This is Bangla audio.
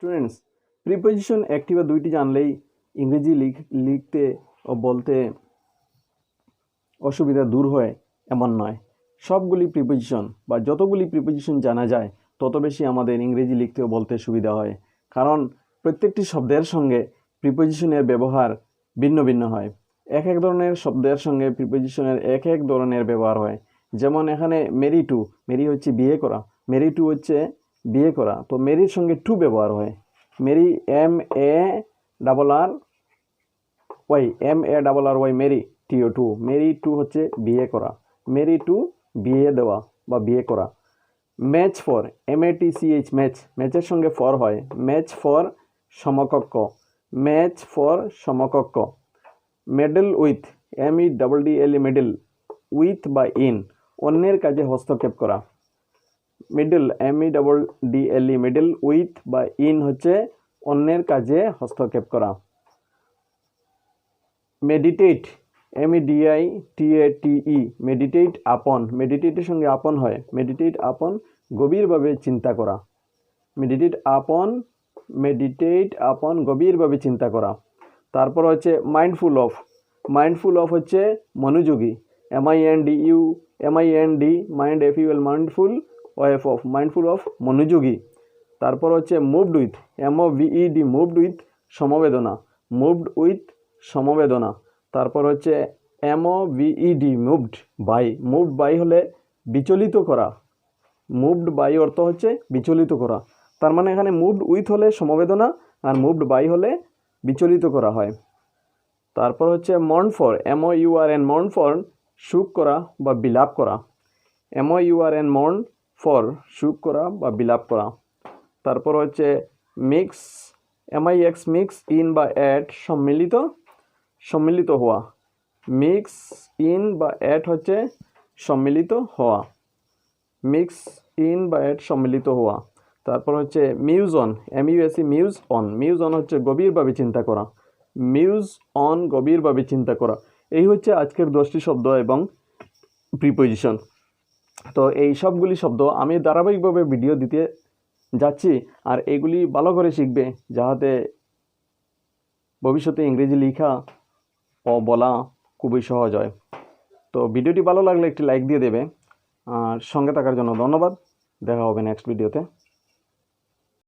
স্টুডেন্টস প্রিপোজিশন একটি বা দুইটি জানলেই ইংরেজি লিখ- লিখতে ও বলতে অসুবিধা দূর হয়, এমন নয়। সবগুলি প্রিপোজিশন বা যতগুলি প্রিপোজিশন জানা যায়, তত বেশি আমাদের ইংরেজি লিখতে ও বলতে সুবিধা হয়। কারণ প্রত্যেকটি শব্দের সঙ্গে প্রিপোজিশনের ব্যবহার ভিন্ন ভিন্ন হয়। এক এক ধরনের শব্দের সঙ্গে প্রিপোজিশনের এক এক ধরনের ব্যবহার হয়। যেমন এখানে মেরি টু মেরি হচ্ছে বিয়ে করা মেরি টু হচ্ছে বিয়ে করা। তো মেরির সঙ্গে টু ব্যবহার হয়। Marry M A double R Y M A double R Y marry T O to marry to হচ্ছে বিয়ে করা। মেরি টু বিয়ে দেওয়া বা বিয়ে করা। Match for M A T C H match ম্যাচের সঙ্গে ফর হয়। ম্যাচ ফর সমকক্ষ। ম্যাচ ফর সমকক্ষ। Medal with M E double D L E medal with বা ইন অন্যের কাজে হস্তক্ষেপ করা। Middle M E double D L E middle with বা ইন হচ্ছে অন্যের কাজে হস্তক্ষেপ করা। Meditate M E D I T A T E meditate আপন। মেডিটেটের সঙ্গে আপন হয়। মেডিটেট আপন, গভীরভাবে চিন্তা করা। মেডিটেট আপন মেডিটেট আপন, গভীরভাবে চিন্তা করা। তারপর হচ্ছে মাইন্ডফুল অফ মাইন্ডফুল অফ হচ্ছে মনোযোগী। M I N D U M I N D mind F U L mindful ওয়েফ of mindful of মনোযোগী তারপর হচ্ছে moved with M O V E D moved with সমবেদনা মুভড উইথ সমবেদনা। তারপর হচ্ছে M O V E D moved by moved by হলে বিচলিত করা। মুভড বাই অর্থ হচ্ছে বিচলিত করা। তার মানে এখানে মুভড উইথ হলে সমবেদনা আর মুভড বাই হলে বিচলিত করা হয়। তারপর হচ্ছে mourn for M O U R N mourn for সুখ করা বা বিলাপ করা। M O U R N mourn for সুখ করা বা বিলাপ করা। তারপর হচ্ছে mix M I X mix in বা অ্যাড সম্মিলিত সম্মিলিত হওয়া। মিক্স ইন বা অ্যাড হচ্ছে সম্মিলিত হওয়া। মিক্স ইন বা অ্যাড সম্মিলিত হওয়া। তারপর হচ্ছে muse on M U S E muse on muse on হচ্ছে গভীরভাবে চিন্তা করা। মিউজ অন গভীরভাবে চিন্তা করা। এই হচ্ছে আজকের দশটি শব্দ এবং প্রিপোজিশন তো এই সবগুলি শব্দ আমি ধারাবাহিকভাবে ভিডিও দিতে যাচ্ছি আর এগুলি ভালো করে শিখবে যাহাতে ভবিষ্যতে ইংরেজি লেখা ও বলা খুবই সহজ হয়। তো ভিডিওটি ভালো লাগলে একটি লাইক দিয়ে দেবে। আর সঙ্গে থাকার জন্য ধন্যবাদ। দেখা হবে নেক্সট ভিডিওতে